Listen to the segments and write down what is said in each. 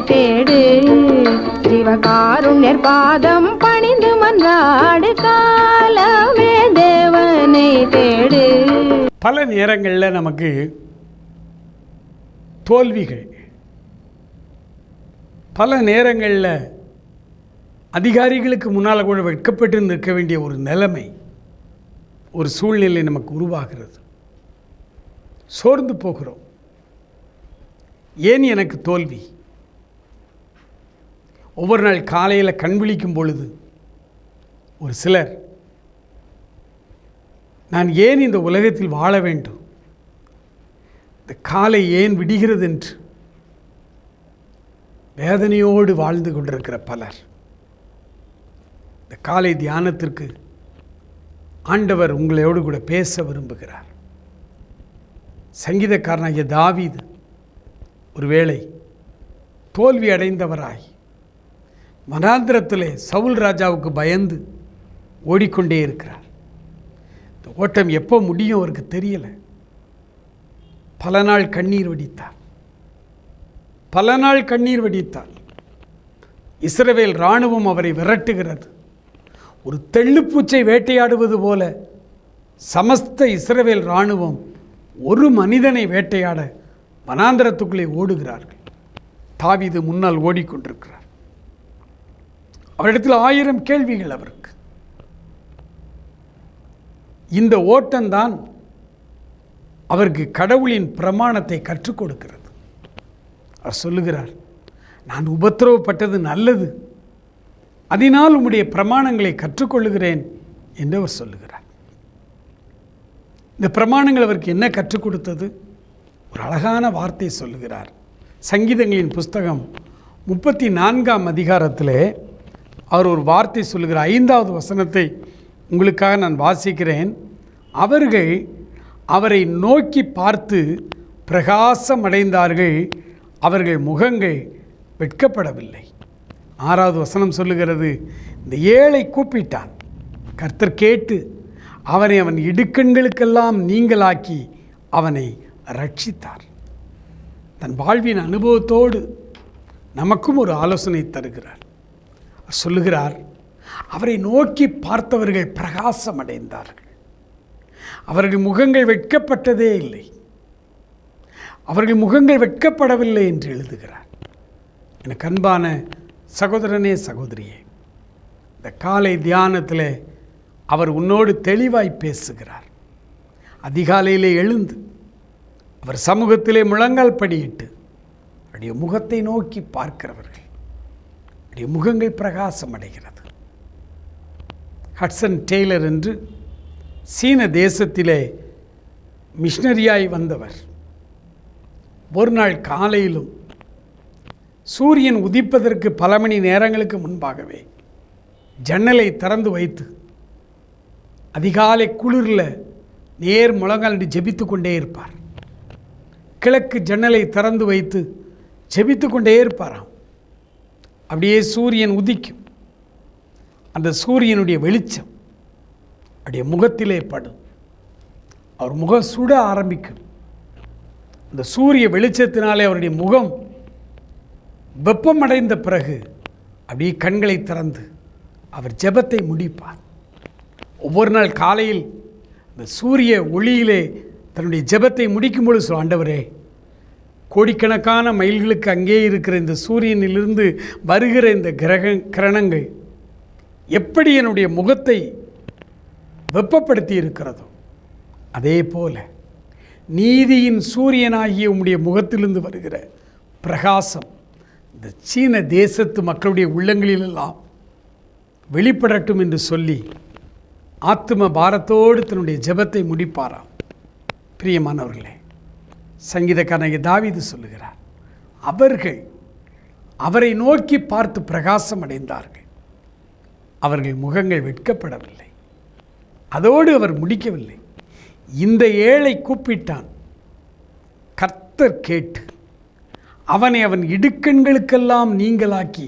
தேடு. சிவகாருண்யர் பாதம் பணிந்து மன்றாடு காலமே தேவனை தேடு. பல நேரங்களில் நமக்கு தோல்விகள். பல நேரங்களில் அதிகாரிகளுக்கு முன்னால் கூட வெட்கப்பட்டு நிற்க வேண்டிய ஒரு நிலைமை ஒரு சூழ்நிலை நமக்கு உருவாகிறது. சோர்ந்து போகிறோம். ஏன் எனக்கு தோல்வி? ஒவ்வொரு நாள் காலையில் கண் விழிக்கும் பொழுது ஒரு சிலர் நான் ஏன் இந்த உலகத்தில் வாழ வேண்டும்? இந்த காலை ஏன் விடுகிறது என்று? வேதனையோடு வாழ்ந்து கொண்டிருக்கிற பலர். இந்த காலை தியானத்திற்கு ஆண்டவர் உங்களோடு கூட பேச விரும்புகிறார். சங்கீதக்காரனாகிய தாவீது ஒருவேளை தோல்வி அடைந்தவராய் வனாந்திரத்திலே சவுல் ராஜாவுக்கு பயந்து ஓடிக்கொண்டே இருக்கிறார். இந்த ஓட்டம் எப்போ முடியும் அவருக்கு தெரியலை. பல நாள் கண்ணீர் வடித்தார். பல நாள் கண்ணீர் வடித்தார். இஸ்ரவேல் இராணுவம் அவரை விரட்டுகிறது. ஒரு தெள்ளுப்பூச்சை வேட்டையாடுவது போல சமஸ்த இஸ்ரவேல் இராணுவம் ஒரு மனிதனை வேட்டையாட வனாந்திரத்துக்குள்ளே ஓடுகிறார்கள். தாவிது முன்னால் ஓடிக்கொண்டிருக்கிறார். அவரிடத்தில் ஆயிரம் கேள்விகள் அவருக்கு. இந்த ஓட்டம்தான் அவருக்கு கடவுளின் பிரமாணத்தை கற்றுக் கொடுக்கிறது. அவர் சொல்லுகிறார் நான் உபத்திரவப்பட்டது நல்லது. அதனால் உம்முடைய பிரமாணங்களை கற்றுக்கொள்ளுகிறேன் என்று அவர் சொல்லுகிறார். இந்த பிரமாணங்கள் அவருக்கு என்ன கற்றுக் கொடுத்தது? ஒரு அழகான வார்த்தை சொல்லுகிறார். சங்கீதங்களின் புஸ்தகம் முப்பத்தி நான்காம் அதிகாரத்திலே அவர் ஒரு வார்த்தை சொல்லுகிற ஐந்தாவது வசனத்தை உங்களுக்காக நான் வாசிக்கிறேன். அவர்கள் அவரை நோக்கி பார்த்து பிரகாசம் அடைந்தார்கள் அவர்கள் முகங்கள் வெட்கப்படவில்லை. ஆறாவது வசனம் சொல்லுகிறது இந்த ஏழை கூப்பிட்டான். கர்த்தர் கேட்டு அவனை அவன் இடுக்கண்களுக்கெல்லாம் நீங்களாக்கி அவனை ரட்சித்தார் தன் வாழ்வின் அனுபவத்தோடு நமக்கும் ஒரு ஆலோசனை தருகிறார். சொல்லுகிறார் அவரை நோக்கி பார்த்தவர்கள் பிரகாசம் அடைந்தார்கள் அவர்கள் முகங்கள் வெட்கப்பட்டதே இல்லை. அவர்கள் முகங்கள் வெட்கப்படவில்லை என்று எழுதுகிறார். எனக்கு அன்பான சகோதரனே சகோதரியே இந்த காலை தியானத்தில் அவர் உன்னோடு தெளிவாய் பேசுகிறார். அதிகாலையிலே எழுந்து அவர் சமூகத்திலே முழங்கால் படியிட்டு அவருடைய முகத்தை நோக்கி பார்க்கிறவர்கள். அவருடைய முகங்கள் பிரகாசம் அடைகிறது. ஹட்சன் டெய்லர் என்று சீன தேசத்திலே மிஷினரியாய் வந்தவர். ஒரு நாள் காலையிலும் சூரியன் உதிப்பதற்கு பல மணி நேரங்களுக்கு முன்பாகவே ஜன்னலை திறந்து வைத்து அதிகாலை குளிரில் நேர் முழங்கால் ஜெபித்து கொண்டே இருப்பார். கிழக்கு ஜன்னலை திறந்து வைத்து ஜெபித்து கொண்டே இருப்பாராம். அப்படியே சூரியன் உதிக்கும். அந்த சூரியனுடைய வெளிச்சம் அப்படியே முகத்திலே படும். அவர் முகம் சுட ஆரம்பிக்கும். அந்த சூரிய வெளிச்சத்தினாலே அவருடைய முகம் வெப்பமடைந்த பிறகு அப்படியே கண்களை திறந்து அவர் ஜெபத்தை முடிப்பார். ஒவ்வொரு நாள் காலையில் இந்த சூரிய ஒளியிலே தன்னுடைய ஜெபத்தை முடிக்கும் பொழுது ஆண்டவரே கோடிக்கணக்கான மைல்களுக்கு அங்கே இருக்கிற இந்த சூரியனிலிருந்து வருகிற இந்த கிரக கிரணங்கள் எப்படி என்னுடைய முகத்தை வெப்பப்படுத்தி இருக்கிறதோ அதே போல் நீதியின் சூரியனாகிய உம்முடைய முகத்திலிருந்து வருகிற பிரகாசம் இந்த சீன தேசத்து மக்களுடைய உள்ளங்களிலெல்லாம் வெளிப்படட்டும் என்று சொல்லி ஆத்ம பாரத்தோடு தன்னுடைய ஜெபத்தை முடிப்பாராம். பிரியமானவர்களே சங்கீதக்காரனாகிய தாவிது சொல்லுகிறார் அவர்கள் அவரை நோக்கி பார்த்து பிரகாசம் அடைந்தார்கள். அவர்கள் முகங்கள் வெட்கப்படவில்லை. அதோடு அவர் முடிக்கவில்லை. இந்த ஏழை கூப்பிட்டான் கர்த்தர் கேட்டு அவனை அவன் இடுக்கண்களுக்கெல்லாம் நீங்களாக்கி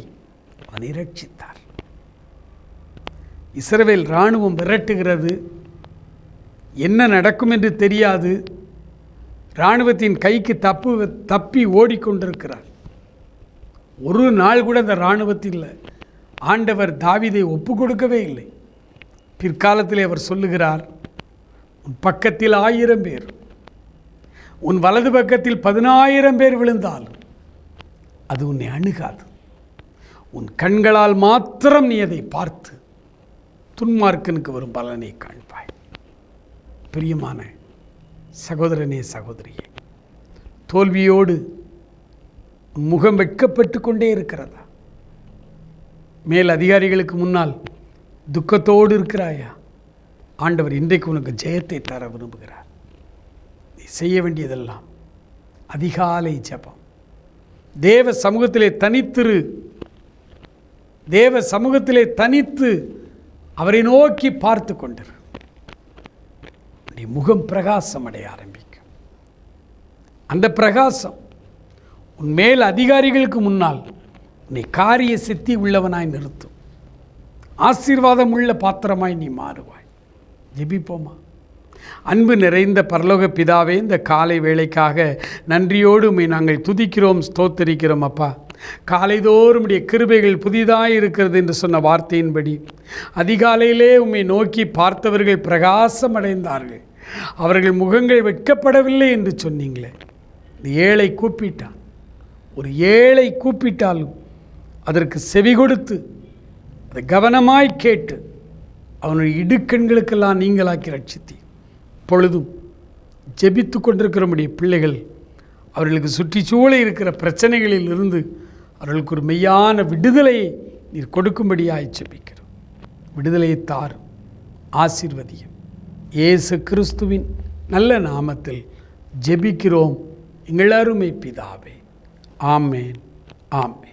அவனை ரட்சித்தார் இஸ்ரவேல் இராணுவம் விரட்டுகிறது. என்ன நடக்கும் என்று தெரியாது. இராணுவத்தின் கைக்கு தப்பு தப்பி ஓடிக்கொண்டிருக்கிறார். ஒரு நாள் கூட அந்த இராணுவத்தில் ஆண்டவர் தாவிதை ஒப்பு கொடுக்கவே இல்லை. பிற்காலத்திலே அவர் சொல்லுகிறார் உன் பக்கத்தில் ஆயிரம் பேர் உன் வலது பக்கத்தில் பதினாயிரம் பேர் விழுந்தாலும் அது உன்னை அணுகாது. உன் கண்களால் மாத்திரம் நீ அதை பார்த்து துன்மார்க்கனுக்கு வரும் பலனை காண்பாய். பிரியமான சகோதரனே சகோதரியே தோல்வியோடு முகம் வெட்கப்பட்டு கொண்டே இருக்கிறதா? மேல் அதிகாரிகளுக்கு முன்னால் துக்கத்தோடு இருக்கிறாயா? ஆண்டவர் இன்றைக்கு உனக்கு ஜெயத்தை தர விரும்புகிறார். நீ செய்ய வேண்டியதெல்லாம் அதிகாலை ஜபம். தேவ சமூகத்திலே தனித்திரு. தேவ சமூகத்திலே தனித்து அவரை நோக்கி பார்த்து கொண்டிரு. நீ முகம் பிரகாசம் அடைய ஆரம்பிக்கும். அந்த பிரகாசம் உன் மேல் அதிகாரிகளுக்கு முன்னால் நீ காரிய சித்தி உள்ளவனாய் நிறுத்தும். ஆசீர்வாதம் உள்ள பாத்திரமாய் நீ மாறுவாய். ஜெபிப்போமா? அன்பு நிறைந்த பரலோக பிதாவே இந்த காலை வேலைக்காக நன்றியோடு நாங்கள் துதிக்கிறோம் ஸ்தோத்தரிக்கிறோம் அப்பா. காலைதோறும் உடைய கிருபைகள் புதிதாக இருக்கிறது என்று சொன்ன வார்த்தையின்படி அதிகாலையிலே உம்மை நோக்கி பார்த்தவர்கள் பிரகாசம் அடைந்தார்கள். அவர்கள் முகங்கள் வெட்கப்படவில்லை என்று சொன்னீங்களே. இந்த ஏழை கூப்பிட்டான். ஒரு ஏழை கூப்பிட்டாலும் அதற்கு செவி கொடுத்து அதை கவனமாய் கேட்டு அவனுடைய இடுக்கண்களுக்கெல்லாம் நீங்களாக்கி ரட்சித்தி பொழுதும் ஜெபித்து கொண்டிருக்கிறமுடைய பிள்ளைகள் அவர்களுக்கு சுற்றிச்சூழ இருக்கிற பிரச்சனைகளில் இருந்து அவர்களுக்கு ஒரு மெய்யான விடுதலையை நீர் கொடுக்கும்படியாய் ஜெபிக்கிறோம். விடுதலையை தாரும் ஆசீர்வதியும். இயேசு கிறிஸ்துவின் நல்ல நாமத்தில் ஜெபிக்கிறோம். எங்கள் அருமை பிதாவே. ஆமேன் ஆமேன்.